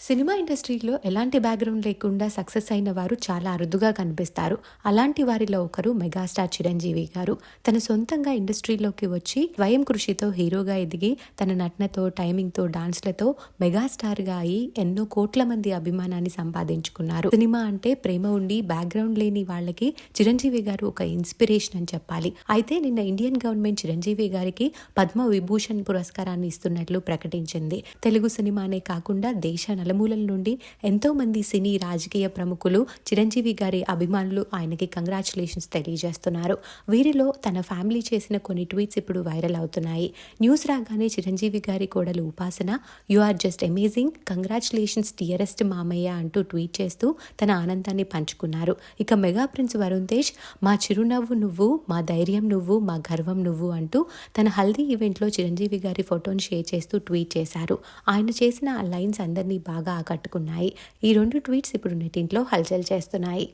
Cinema ఇండస్ట్రీలో ఎలాంటి background లేకుండా సక్సెస్ అయిన వారు చాలా అరుదుగా కనిపిస్తారు. అలాంటి వారిలో ఒకరు మెగాస్టార్ చిరంజీవి గారు. తన సొంతంగా ఇండస్ట్రీలోకి వచ్చి స్వయం కృషితో హీరోగా ఎదిగి తన నటనతో టైమింగ్తో డాన్స్లతో మెగాస్టార్గా అయి ఎన్నో కోట్ల మంది అభిమానాన్ని సంపాదించుకున్నారు. సినిమా అంటే ప్రేమ ఉండి బ్యాక్గ్రౌండ్ లేని వాళ్ళకి చిరంజీవి గారు ఒక ఇన్స్పిరేషన్ అని చెప్పాలి. అయితే నిన్న ఇండియన్ గవర్నమెంట్ చిరంజీవి గారికి పద్మ విభూషణ్ పురస్కారాన్ని ఇస్తున్నట్లు ప్రకటించింది. తెలుగు సినిమానే కాకుండా దేశ నలుమూలల నుండి ఎంతోమంది సినీ రాజకీయ ప్రముఖులు చిరంజీవి గారి అభిమానులు ఆయనకి కంగ్రాచులేషన్స్ తెలియజేస్తున్నారు. వీరిలో తన ఫ్యామిలీ చేసిన కొన్ని ట్వీట్స్ ఇప్పుడు వైరల్ అవుతున్నాయి. న్యూస్ రాగానే చిరంజీవి గారి కోడలు Upasana you are just amazing congratulations dearest మామయ్య అంటూ ట్వీట్ చేస్తూ తన ఆనందాన్ని పంచుకున్నారు. ఇక మెగా ప్రిన్స్ వరుణ్ తేజ్ మా చిరునవ్వు నువ్వు మా ధైర్యం నువ్వు మా గర్వం నువ్వు అంటూ తన హల్దీ ఈవెంట్లో చిరంజీవి గారి ఫోటోను షేర్ చేస్తూ ట్వీట్ చేశారు. ఆయన చేసిన ఆ లైన్స్ అందరినీ బాగా బాగా ఆకట్టుకున్నాయి. ఈ రెండు ట్వీట్స్ ఇప్పుడు నెట్టింట్లో హల్చల్ చేస్తున్నాయి.